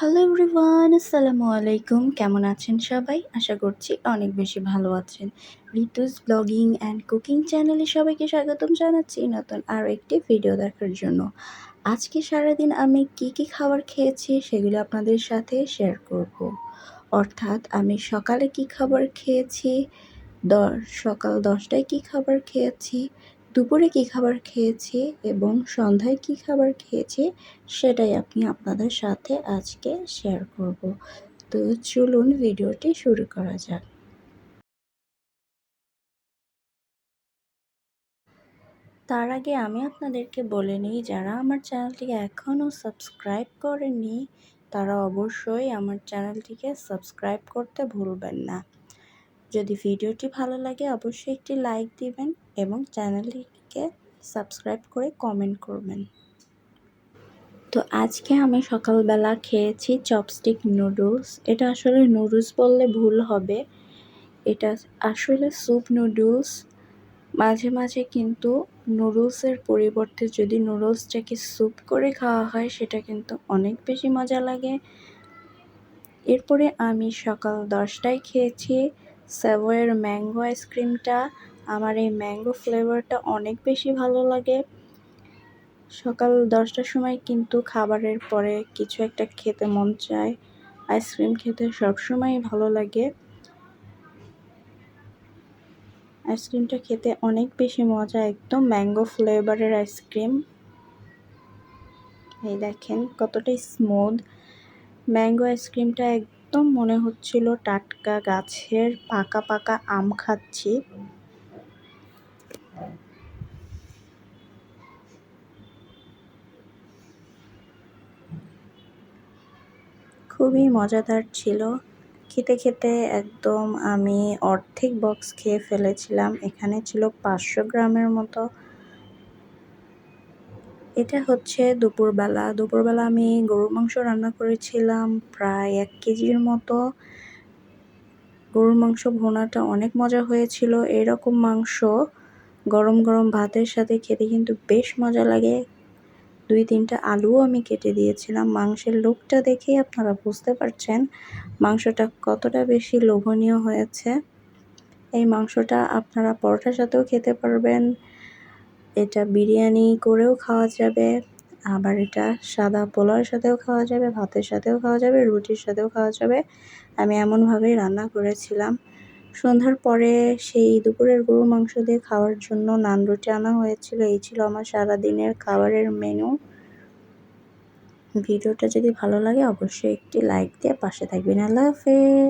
Hello everyone আসসালামু আলাইকুম কেমন আছেন সবাই? আশা করছি অনেক বেশি ভালো আছেন। ঋতুস ব্লগিং অ্যান্ড কুকিং চ্যানেলে সবাইকে স্বাগতম জানাচ্ছি নতুন আরও একটি ভিডিও দেখার জন্য। আজকে সারাদিন আমি কি কি খাবার খেয়েছি সেগুলো আপনাদের সাথে শেয়ার করব। অর্থাৎ আমি সকালে কি খাবার খেয়েছি সকাল দশটায় কি খাবার খেয়েছি দুপুরে কী খাবার খেয়েছি এবং সন্ধ্যায় কী খাবার খেয়েছি সেটাই আমি আপনাদের সাথে আজকে শেয়ার করব। তো চলুন ভিডিওটি শুরু করা যাক। তার আগে আমি আপনাদেরকে বলে নিই, যারা আমার চ্যানেলটিকে এখনও সাবস্ক্রাইব করেননি, তারা অবশ্যই আমার চ্যানেলটিকে সাবস্ক্রাইব করতে ভুলবেন না। যদি ভিডিওটি ভালো লাগে, অবশ্যই একটি লাইক দিবেন। এবং চ্যানেলটিকে সাবস্ক্রাইব করে কমেন্ট করবেন। তো আজকে আমি সকালবেলা খেয়েছি চপস্টিক নুডলস। এটা আসলে নুডলস বললে ভুল হবে। এটা আসলে স্যুপ নুডলস। মাঝে মাঝে কিন্তু নুডলসের পরিবর্তে যদি নুডলসটাকে স্যুপ করে খাওয়া হয়, সেটা কিন্তু অনেক বেশি মজা লাগে। এরপরে আমি সকাল দশটায় খেয়েছি স্যাভয়ের ম্যাঙ্গো আইসক্রিমটা। আমার এই ম্যাঙ্গো ফ্লেভারটা অনেক বেশি ভালো লাগে। সকাল দশটার সময় কিন্তু খাবারের পরে কিছু একটা খেতে মন চায়। আইসক্রিম খেতে সবসময় ভালো লাগে। আইসক্রিমটা খেতে অনেক বেশি মজা, একদম ম্যাঙ্গো ফ্লেভারের আইসক্রিম। এই দেখেন কতটাই স্মুথ। ম্যাঙ্গো আইসক্রিমটা একদম মনে হচ্ছিল টাটকা গাছের পাকা পাকা আম খাচ্ছি। খুবই মজাদার ছিল। খেতে খেতে একদম আমি অর্ধেক বক্স খেয়ে ফেলেছিলাম। এখানে ছিল পাঁচশো গ্রামের মতো। এটা হচ্ছে দুপুরবেলা। দুপুরবেলা আমি গরুর মাংস রান্না করেছিলাম প্রায় এক কেজির মতো। গরুর মাংস ভোনাটা অনেক মজা হয়েছিল। এরকম মাংস গরম গরম ভাতের সাথে খেতে কিন্তু বেশ মজা লাগে। দুই তিনটা আলুও আমি কেটে দিয়েছিলাম। মাংসের লোকটা দেখেই আপনারা বুঝতে পারছেন মাংসটা কতটা বেশি লোভনীয় হয়েছে। এই মাংসটা আপনারা পরোটার সাথেও খেতে পারবেন। এটা বিরিয়ানি করেও খাওয়া যাবে, আবার এটা সাদা পোলাওয়ের সাথেও খাওয়া যাবে, ভাতের সাথেও খাওয়া যাবে, রুটির সাথেও খাওয়া যাবে। আমি এমনভাবেই রান্না করেছিলাম। সন্ধ্যার পরে সেই দুপুরের গরু মাংস দিয়ে খাওয়ার জন্য নান রুটি আনা হয়েছিল। এই ছিল আমার সারা দিনের খাবারের মেনু ভিডিওটা যদি ভালো লাগে, অবশ্যই একটি লাইক দিয়ে পাশে থাকবেন। আল্লাহ হাফেজ।